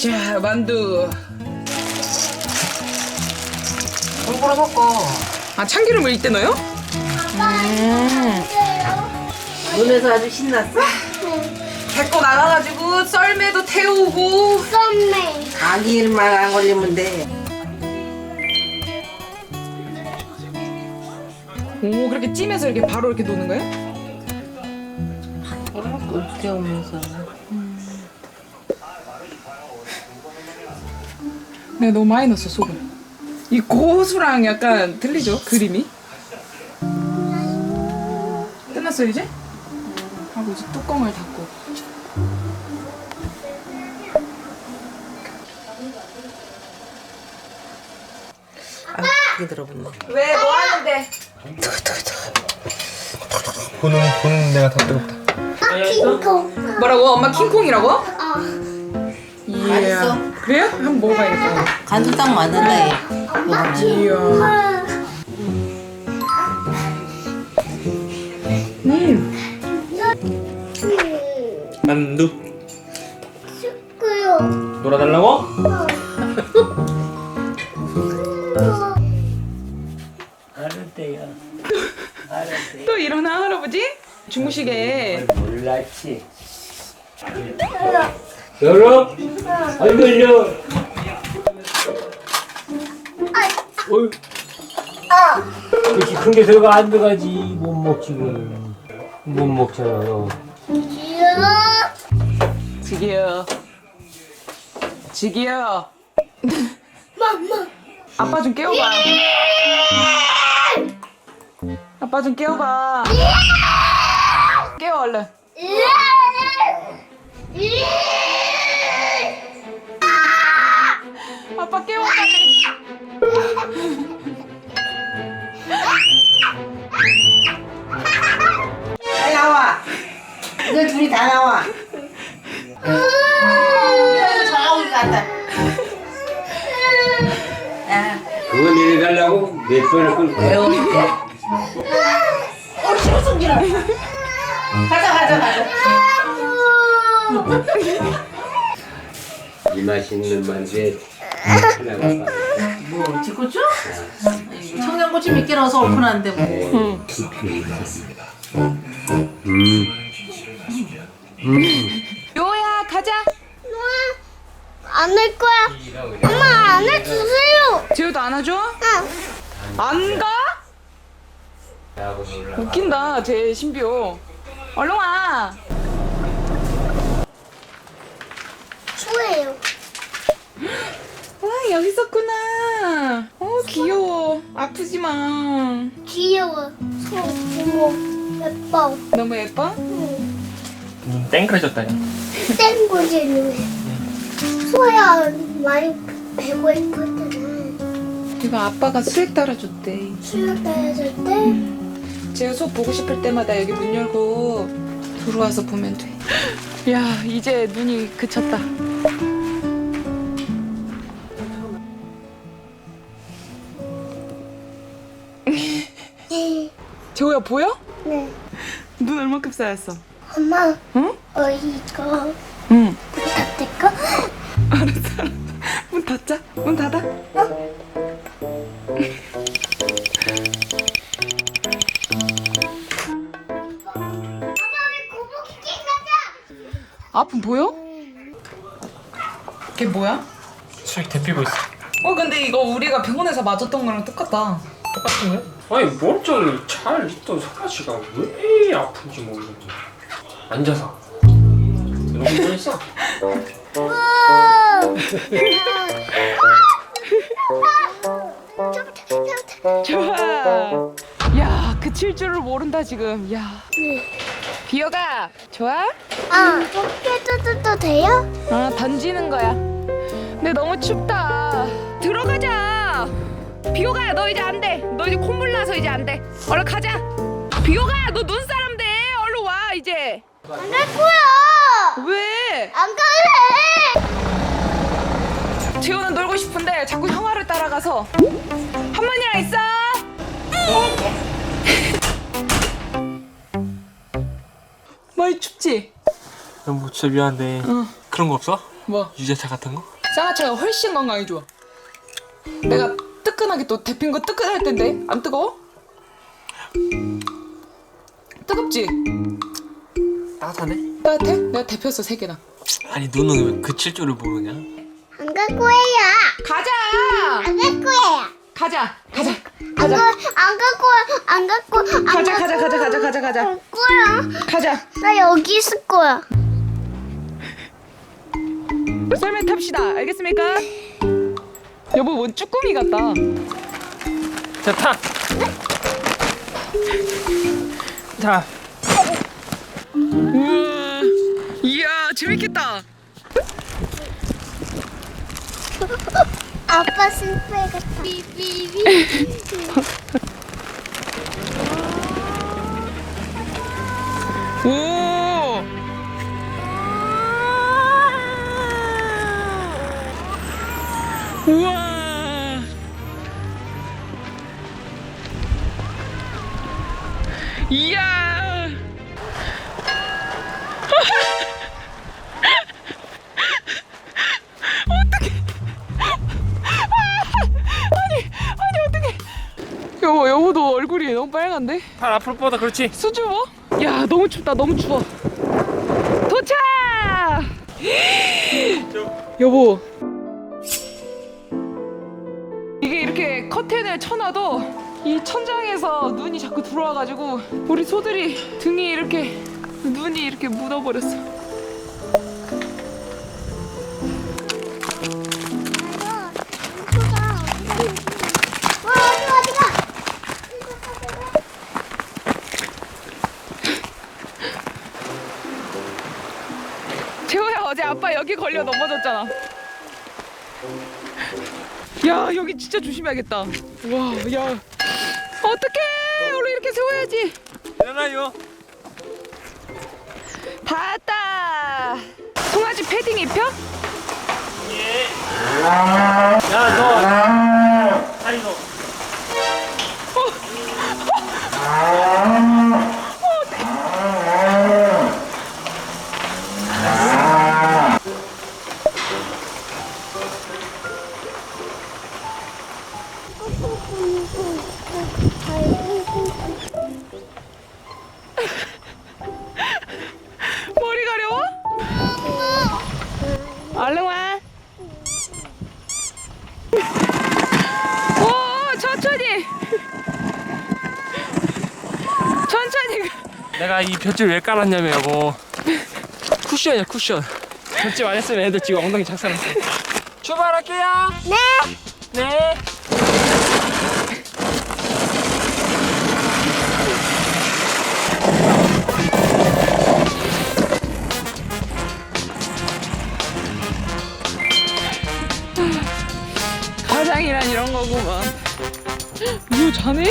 자 만두 골고루 섞어. 아 참기름을 이때 넣어요? 눈에서 아주 신났어? 데리고 나가가지고 썰매도 태우고 썸메 감기만 안 걸리면 돼. 오 그렇게 찜해서 이렇게 바로 이렇게 놓는 거예요? 어떻게 오면서. 내가 너무 많이 넣었어 소금 이 고수랑 약간 틀리죠 그림이 끝났어요 이제? 하고 이제 뚜껑을 닫고 아, 크게 들어붙네. 왜 뭐 하는데? 보는 보는 내가 더 뜨겁다. 킹콩 뭐라고? 엄마 킹콩이라고? 어 이야 맛있어. 그래요? 한번 먹어봐야겠다 간도 딱 맞는다 얘. 이야 음 만두 그요 놀아달라고? 알았대요. 알았대. 또 일어나 할아버지? 주무시게 몰랐지. 열어? 열. 어이. 그렇게 큰게 들어가 안 들어가지. 못 먹지 그럼. 못 먹잖아. 너. 귀여워 지기요 맘마 아빠 좀 깨워봐 아빠 좀 깨워봐 깨워 얼른 아 빠 깨워 빨리 빨리 나와. 이거 둘이 다 나와. 갔다. 그거 니네 달라고 몇 번을 끊고. 어, 싫어 숨기라. 가자, 가자, 가자. 이 맛있는 하나가 뭐, 지고추? 청양고추 몇개 넣어서 얼큰한데 뭐. 요야 가자 안할 거야 엄마 안 해주세요 지우도 안아줘? 응 안 가? 웃긴다 제 신비호 얼른 와 추워요 와 여기 있었구나. 어 귀여워. 아프지 마. 귀여워. 손 고모 예뻐. 너무 예뻐? 눈 땡그러졌다니. 땡고지는 소야 많이 배고 있거든 이거 아빠가 수액 따라줬대. 수영 따라줄 때 제가 수업 보고 싶을 때마다 여기 문 열고 들어와서 보면 돼 야 이제 눈이 그쳤다 재호야 보여? 네. 눈 얼마큼 쌓였어? 엄마 응? 어 이거 응 부탁될까? 문 닫자 문 닫아 아픔 보여? 걔 뭐야? 수익 대피고 있어. 어 근데 이거 우리가 병원에서 맞았던 거랑 똑같다 똑같은 거야? 아니 멀쩡히 잘 있던 사라지가 왜 아픈지 모르겠네. 앉아서. 이러고 있어. 좋아 야 그칠 줄을 모른다 지금 야 비어가 좋아? 아, 포켓도 돼요? 아 던지는 거야 근데 너무 춥다 비호가 너 이제 안 돼 너 이제 콧물 나서 이제 안 돼 얼른 가자 비호가 너 눈사람 돼 얼른 와 이제 안할 거야! 왜? 안 갈래! 재호는 놀고 싶은데 자꾸 형아를 따라가서 한번이랑 있어 많이 춥지? 뭐 진짜 미안한데 어. 그런 거 없어? 뭐? 유자차 같은 거? 쌍화차가 훨씬 건강에 좋아. 내가 뜨끈하게 또 데핀 거 뜨끈할 텐데 안 뜨거워? 뜨겁지? 따뜻하네? 따뜻해? 내가 데폈어 세 개나. 아니 너는 왜 그칠 줄을 모르냐? 안 갈 거예요. 가자. 안 갈 거예요. 가자. 가자. 안 가자. 갈, 안갈 거야. 안 갈 거야. 안 가자. 갈 가자. 가자. 가자. 가자. 가자. 갈 거야. 가자. 나 여기 있을 거야. 썰매 탑시다. 알겠습니까? 여보 뭔 쭈꾸미 같다. 자 타! 자 우와. 이야 재밌겠다. 아빠 슬퍼야겠다. 비비비. 이야. 어떡해. 아니, 아니, 어떡해. 여보, 여보도 얼굴이 너무 빨간데? 팔 앞으로 뻗어 그렇지 수줍어? 뭐? 야 너무 춥다 너무 추워 도착! 여보 이게 이렇게 커튼을 쳐놔도 이 천장에서 눈이 자꾸 들어와가지고 우리 소들이 등이 이렇게 눈이 이렇게 묻어버렸어. 와? 재호야 어제 아빠 여기 걸려 넘어졌잖아. 야 여기 진짜 조심해야겠다. 와 야 어떡해. 얼른 이렇게 세워야지. 일어나요. 다 왔다. 송아지 패딩 입혀? 야 너 내가 이 볏짚 왜 깔았냐면 여보 쿠션이야 쿠션 볏짚 안 했으면 애들 지금 엉덩이 작살났어 출발할게요 네. 네 가장이란 이런 거구만. 이거 자네?